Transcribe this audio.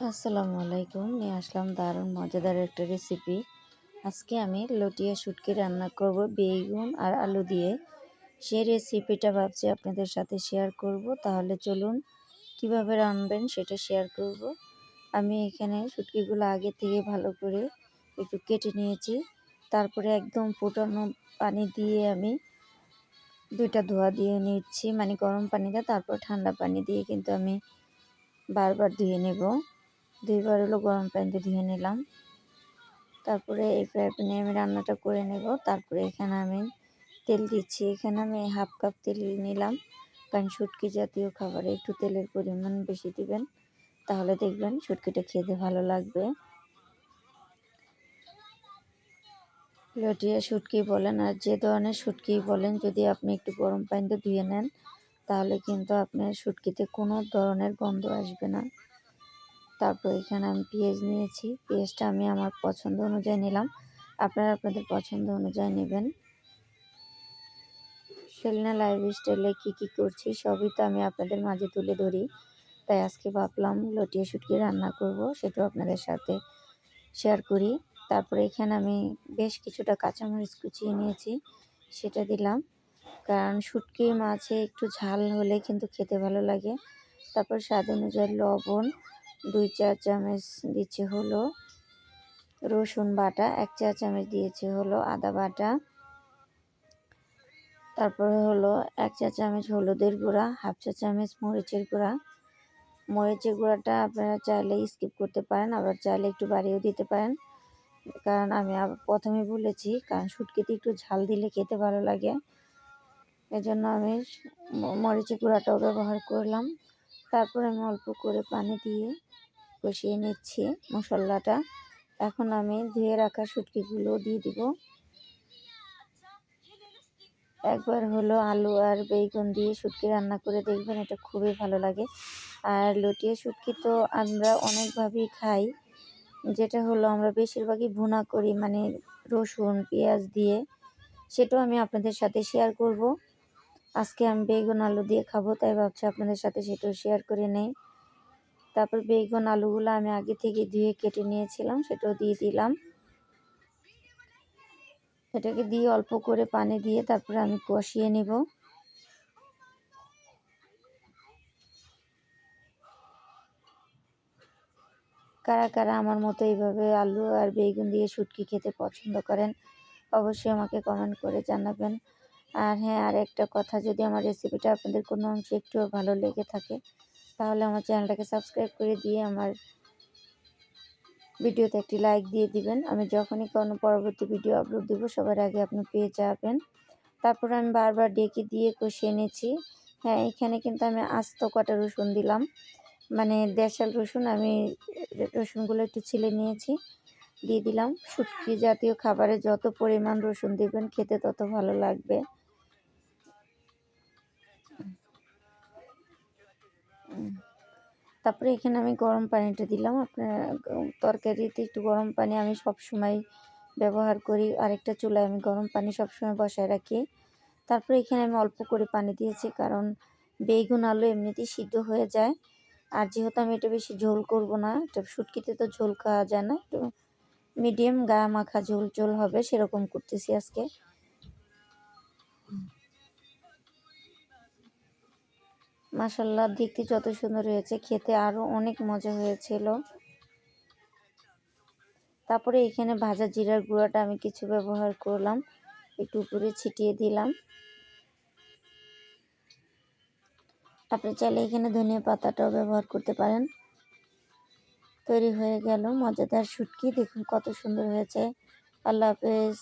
আসসালামু আলাইকুম। নিয়ে আসলাম দারুণ মজাদার একটা রেসিপি আজকে আমি লটিয়া শুটকি রান্না করব বেগুন আর আলু দিয়ে। সেই রেসিপিটা ভাবছি আপনাদের সাথে শেয়ার করব। তাহলে চলুন কীভাবে রান্নবেন সেটা শেয়ার করব। আমি এখানে শুটকিগুলো আগে থেকে ভালো করে একটু কেটে নিয়েছি। তারপরে একদম ফুটানো পানি দিয়ে আমি দুইটা ধোয়া দিয়ে নিচ্ছি। মানে গরম পানিটা, তারপর ঠান্ডা পানি দিয়ে কিন্তু আমি বারবার ধুয়ে নেব। দুইবার হলো গরম পানিতে ধুয়ে নিলাম। তারপরে এই ফ্রাই প্যানে আমি রান্নাটা করে নেব। তারপরে এখানে আমি তেল দিচ্ছি। এখানে আমি হাফ কাপ তেল নিলাম। কারণ শুটকি জাতীয় খাবারে একটু তেলের পরিমাণ বেশি দিবেন, তাহলে দেখবেন শুটকিটা খেতে ভালো লাগবে। লটিয়া শুটকি বলেন আর যে ধরনের শুটকি বলেন, যদি আপনি একটু গরম পানিতে ধুয়ে নেন, তাহলে কিন্তু আপনার শুটকিতে কোনো ধরনের গন্ধ আসবে না। তারপর এখানে আমি পেঁয়াজ নিয়েছি। পেঁয়াজটা আমি আমার পছন্দ অনুযায়ী নিলাম। আপনারা আপনাদের পছন্দ অনুযায়ী নেবেন। সেলিনা লাইফ স্টাইলে কী কী করছি সবই তো আমি আপনাদের মাঝে তুলে ধরি। তাই আজকে ভাবলাম লটিয়ে শুটকি রান্না করব, সেটাও আপনাদের সাথে শেয়ার করি। তারপরে এখানে আমি বেশ কিছুটা কাঁচামরিচ কুচিয়ে নিয়েছি, সেটা দিলাম। কারণ শুটকি মাছে একটু ঝাল হলে কিন্তু খেতে ভালো লাগে। তারপর স্বাদ অনুযায়ী লবণ দুই চা চামচ দিচ্ছে হলো রসুন বাটা, এক চা চামচ দিয়েছে হলো আদা বাটা। তারপরে হলো এক চা চামচ হলুদের গুঁড়া, হাফ চা চামচ মরিচের গুঁড়া। মরিচের গুঁড়াটা আপনারা চাইলে স্কিপ করতে পারেন, আবার চাইলে একটু বাড়িয়েও দিতে পারেন। কারণ আমি প্রথমে বলেছি, কারণ শুটকিতে একটু ঝাল দিলে খেতে ভালো লাগে। এজন্য আমি মরিচের গুঁড়াটাও ব্যবহার করলাম। তারপর আমি অল্প করে পানি দিয়ে কষিয়ে নিচ্ছি মশলাটা। এখন আমি ধুয়ে রাখা শুটকিগুলো দিয়ে দিব। একবার হলো আলু আর বেগুন দিয়ে শুটকি রান্না করে দেখবেন এটা খুবই ভালো লাগে। আর লটিয়া শুটকি তো আমরা অনেকভাবেই খাই। যেটা হলো আমরা বেশিরভাগই ভুনা করি মানে রসুন, পেঁয়াজ দিয়ে। সেটাও আমি আপনাদের সাথে শেয়ার করব। আজকে আমি বেগুন আলু দিয়ে খাব, তাই ভাবছি আপনাদের সাথে সেটাও শেয়ার করে নেই। তারপর বেগুন আলুগুলো আমি আগে থেকে ধুয়ে কেটে নিয়েছিলাম, সেটাও দিয়ে দিলাম। এটাকে দিয়ে অল্প করে পানি দিয়ে তারপরে আমি কষিয়ে নেব। কারা কারা আমার মতো এইভাবে আলু আর বেগুন দিয়ে শুটকি খেতে পছন্দ করেন, অবশ্যই আমাকে কমেন্ট করে জানাবেন। আর হ্যাঁ আর একটা কথা, যদি আমার রেসিপিটা আপনাদের কোনো অংশে একটু ভালো লেগে থাকে, তাহলে আমার চ্যানেলটাকে সাবস্ক্রাইব করে দিয়ে আমার ভিডিওতে একটি লাইক দিয়ে দিবেন। আমি যখনই কোনো পরবর্তী ভিডিও আপলোড দেবো, সবার আগে আপনি পেয়ে যাবেন। তারপর আমি বারবার ডেকে দিয়ে কষিয়ে নিয়েছি হ্যাঁ এখানে কিন্তু আমি আস্ত কটা রসুন দিলাম। মানে দেশাল রসুন, আমি রসুনগুলো একটু ছিলে নিয়েছি, দিয়ে দিলাম। শুটকি জাতীয় খাবারে যত পরিমাণ রসুন দেবেন, খেতে তত ভালো লাগবে। তারপরে এখানে আমি গরম পানিটা দিলাম। আপনার তরকারিতে একটু গরম পানি আমি সব সময় ব্যবহার করি। আরেকটা চুলায় আমি গরম পানি সবসময় বসায় রাখি। তারপরে এখানে আমি অল্প করে পানি দিয়েছি কারণ বেগুন আলু এমনিতেই সিদ্ধ হয়ে যায়। আর যেহেতু আমি এটা বেশি ঝোল করব না, এটা শুটকিতে তো ঝোল খাওয়া যায় না। একটু মিডিয়াম গায়ে মাখা ঝোল ঝোল হবে সেরকম করতেছি আজকে। মাসাল্লাহ দেখতে যত সুন্দর হয়েছে, খেতে আরও অনেক মজা হয়েছিল। তারপরে এখানে ভাজা জিরার গুঁড়াটা আমি কিছু ব্যবহার করলাম, একটু উপরে ছিটিয়ে দিলাম। আপনি চাইলে এখানে ধনিয়া পাতাটাও ব্যবহার করতে পারেন। তৈরি হয়ে গেল মজাদার শুটকি, দেখুন কত সুন্দর হয়েছে। আল্লাহ হাফেজ।